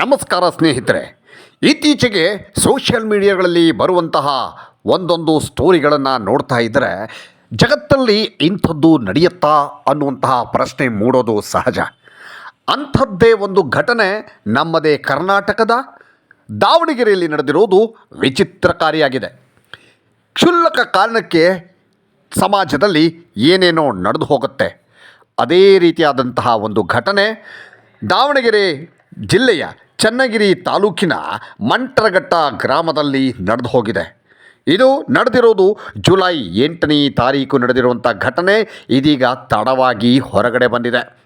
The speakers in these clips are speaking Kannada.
ನಮಸ್ಕಾರ ಸ್ನೇಹಿತರೆ. ಇತ್ತೀಚೆಗೆ ಸೋಷಿಯಲ್ ಮೀಡಿಯಾಗಳಲ್ಲಿ ಬರುವಂತಹ ಒಂದೊಂದು ಸ್ಟೋರಿಗಳನ್ನು ನೋಡ್ತಾ ಇದ್ದರೆ ಜಗತ್ತಲ್ಲಿ ಇಂಥದ್ದು ನಡೆಯುತ್ತಾ ಅನ್ನುವಂತಹ ಪ್ರಶ್ನೆ ಮೂಡೋದು ಸಹಜ. ಅಂಥದ್ದೇ ಒಂದು ಘಟನೆ ನಮ್ಮದೇ ಕರ್ನಾಟಕದ ದಾವಣಗೆರೆಯಲ್ಲಿ ನಡೆದಿರೋದು ವಿಚಿತ್ರಕಾರಿಯಾಗಿದೆ ಕ್ಷುಲ್ಲಕ ಕಾರಣಕ್ಕೆ ಸಮಾಜದಲ್ಲಿ ಏನೇನೋ ನಡೆದು ಹೋಗುತ್ತೆ. ಅದೇ ರೀತಿಯಾದಂತಹ ಒಂದು ಘಟನೆ ದಾವಣಗೆರೆ ಜಿಲ್ಲೆಯ ಚನ್ನಗಿರಿ ತಾಲೂಕಿನ ಮಂಟ್ರಘಟ್ಟ ಗ್ರಾಮದಲ್ಲಿ ನಡೆದು ಹೋಗಿದೆ. ಇದು ನಡೆದಿರೋದು ಜುಲೈ ಎಂಟನೇ ತಾರೀಕು ನಡೆದಿರುವಂಥ ಘಟನೆ. ಇದೀಗ ತಡವಾಗಿ ಹೊರಗಡೆ ಬಂದಿದೆ.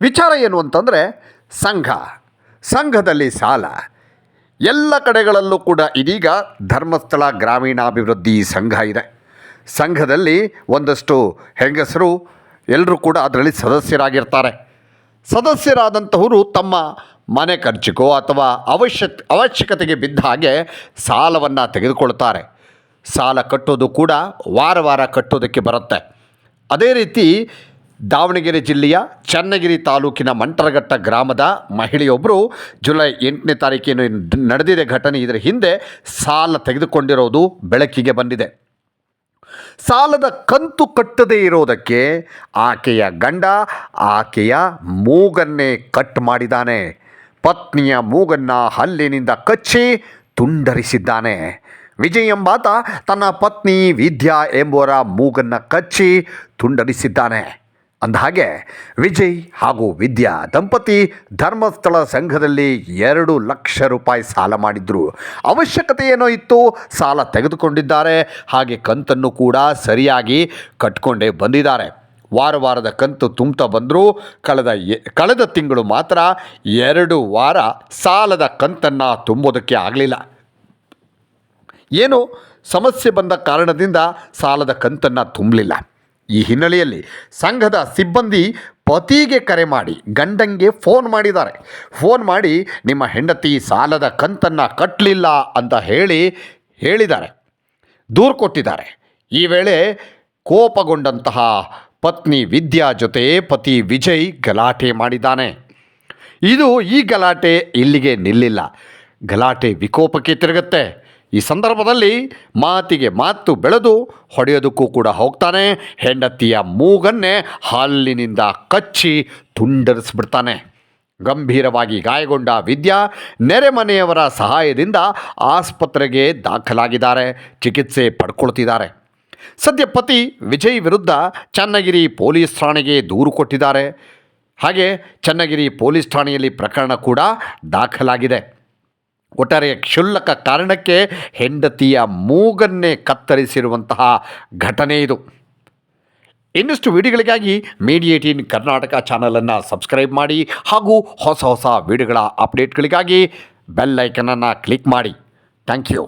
ವಿಚಾರ ಏನು ಅಂತಂದರೆ, ಸಂಘ, ಸಂಘದಲ್ಲಿ ಸಾಲ. ಎಲ್ಲ ಕಡೆಗಳಲ್ಲೂ ಕೂಡ ಇದೀಗ ಧರ್ಮಸ್ಥಳ ಗ್ರಾಮೀಣಾಭಿವೃದ್ಧಿ ಸಂಘ ಇದೆ. ಸಂಘದಲ್ಲಿ ಒಂದಷ್ಟು ಹೆಂಗಸರು ಎಲ್ಲರೂ ಕೂಡ ಅದರಲ್ಲಿ ಸದಸ್ಯರಾಗಿರ್ತಾರೆ. ಸದಸ್ಯರಾದಂಥವರು ತಮ್ಮ ಮನೆ ಖರ್ಚಿಗೋ ಅಥವಾ ಅವಶ್ಯ, ಅವಶ್ಯಕತೆಗೆ ಬಿದ್ದ ಹಾಗೆ ಸಾಲವನ್ನು ತೆಗೆದುಕೊಳ್ತಾರೆ. ಸಾಲ ಕಟ್ಟೋದು ಕೂಡ ವಾರ ವಾರ ಕಟ್ಟೋದಕ್ಕೆ ಬರುತ್ತೆ. ಅದೇ ರೀತಿ ದಾವಣಗೆರೆ ಜಿಲ್ಲೆಯ ಚನ್ನಗಿರಿ ತಾಲೂಕಿನ ಮಂಟರಘಟ್ಟ ಗ್ರಾಮದ ಮಹಿಳೆಯೊಬ್ಬರು ಜುಲೈ ಎಂಟನೇ ತಾರೀಕಿನ ನಡೆದಿದೆ ಘಟನೆ. ಇದರ ಹಿಂದೆ ಸಾಲ ತೆಗೆದುಕೊಂಡಿರೋದು ಬೆಳಕಿಗೆ ಬಂದಿದೆ. ಸಾಲದ ಕಂತು ಕಟ್ಟದೇ ಇರೋದಕ್ಕೆ ಆಕೆಯ ಗಂಡ ಆಕೆಯ ಮೂಗನ್ನೇ ಕಟ್ ಮಾಡಿದ್ದಾನೆ. ಪತ್ನಿಯ ಮೂಗನ್ನ ಹಲ್ಲಿನಿಂದ ಕಚ್ಚಿ ತುಂಡರಿಸಿದ್ದಾನೆ. ವಿಜಯ್ ಎಂಬಾತ ತನ್ನ ಪತ್ನಿ ವಿದ್ಯಾ ಎಂಬುವರ ಮೂಗನ್ನು ಕಚ್ಚಿ ತುಂಡರಿಸಿದ್ದಾನೆ. ಅಂದಹಾಗೆ ವಿಜಯ್ ಹಾಗೂ ವಿದ್ಯಾ ದಂಪತಿ ಧರ್ಮಸ್ಥಳ ಸಂಘದಲ್ಲಿ ಎರಡು ಲಕ್ಷ ರೂಪಾಯಿ ಸಾಲ ಮಾಡಿದ್ರು. ಅವಶ್ಯಕತೆ ಏನೋ ಇತ್ತು, ಸಾಲ ತೆಗೆದುಕೊಂಡಿದ್ದಾರೆ. ಹಾಗೆ ಕಂತನ್ನು ಕೂಡ ಸರಿಯಾಗಿ ಕಟ್ಕೊಂಡೇ ಬಂದಿದ್ದಾರೆ. ವಾರ ವಾರದ ಕಂತು ತುಂಬ್ತಾ ಬಂದರೂ ಕಳೆದ ಕಳೆದ ತಿಂಗಳು ಮಾತ್ರ ಎರಡು ವಾರ ಸಾಲದ ಕಂತನ್ನು ತುಂಬೋದಕ್ಕೆ ಆಗಲಿಲ್ಲ. ಏನು ಸಮಸ್ಯೆ ಬಂದ ಕಾರಣದಿಂದ ಸಾಲದ ಕಂತನ್ನು ತುಂಬಲಿಲ್ಲ. ಈ ಹಿನ್ನೆಲೆಯಲ್ಲಿ ಸಂಘದ ಸಿಬ್ಬಂದಿ ಪತಿಗೆ ಕರೆ ಮಾಡಿ ಗಂಡಂಗೆ ಫೋನ್ ಮಾಡಿದ್ದಾರೆ. ಫೋನ್ ಮಾಡಿ ನಿಮ್ಮ ಹೆಂಡತಿ ಸಾಲದ ಕಂತನ್ನು ಕಟ್ಟಲಿಲ್ಲ ಅಂತ ಹೇಳಿ ಹೇಳಿದ್ದಾರೆ. ದೂರು ಕೊಟ್ಟಿದ್ದಾರೆ. ಈ ವೇಳೆ ಕೋಪಗೊಂಡಂತಹ ಪತ್ನಿ ವಿದ್ಯಾ ಜೊತೆ ಪತಿ ವಿಜಯ್ ಗಲಾಟೆ ಮಾಡಿದ್ದಾನೆ. ಇದು ಈ ಗಲಾಟೆ ಇಲ್ಲಿಗೆ ನಿಲ್ಲಿಲ್ಲ. ಗಲಾಟೆ ವಿಕೋಪಕ್ಕೆ ತಿರುಗುತ್ತೆ. ಈ ಸಂದರ್ಭದಲ್ಲಿ ಮಾತಿಗೆ ಮಾತು ಬೆಳೆದು ಹೊಡೆಯೋದಕ್ಕೂ ಕೂಡ ಹೋಗ್ತಾನೆ. ಹೆಂಡತಿಯ ಮೂಗನ್ನೇ ಹಾಲಿನಿಂದ ಕಚ್ಚಿ ತುಂಡರಿಸ್ಬಿಡ್ತಾನೆ. ಗಂಭೀರವಾಗಿ ಗಾಯಗೊಂಡ ವಿದ್ಯಾ ನೆರೆಮನೆಯವರ ಸಹಾಯದಿಂದ ಆಸ್ಪತ್ರೆಗೆ ದಾಖಲಾಗಿದ್ದಾರೆ. ಚಿಕಿತ್ಸೆ ಪಡ್ಕೊಳ್ತಿದ್ದಾರೆ. ಸದ್ಯ ಪತಿ ವಿಜಯ್ ವಿರುದ್ಧ ಚನ್ನಗಿರಿ ಪೊಲೀಸ್ ಠಾಣೆಗೆ ದೂರು ಕೊಟ್ಟಿದ್ದಾರೆ. ಹಾಗೆ ಚನ್ನಗಿರಿ ಪೊಲೀಸ್ ಠಾಣೆಯಲ್ಲಿ ಪ್ರಕರಣ ಕೂಡ ದಾಖಲಾಗಿದೆ. ಒಟ್ಟಾರೆ ಕ್ಷುಲ್ಲಕ ಕಾರಣಕ್ಕೆ ಹೆಂಡತಿಯ ಮೂಗನ್ನೇ ಕತ್ತರಿಸಿರುವಂತಹ ಘಟನೆ ಇದು. ಇನ್ನಷ್ಟು ವಿಡಿಯೋಗಳಿಗಾಗಿ ಮೀಡಿಯೇಟಿನ್ ಕರ್ನಾಟಕ ಚಾನಲನ್ನು ಸಬ್ಸ್ಕ್ರೈಬ್ ಮಾಡಿ ಹಾಗೂ ಹೊಸ ಹೊಸ ವಿಡಿಯೋಗಳ ಅಪ್ಡೇಟ್ಗಳಿಗಾಗಿ ಬೆಲ್ ಐಕನನ್ನು ಕ್ಲಿಕ್ ಮಾಡಿ. Thank you.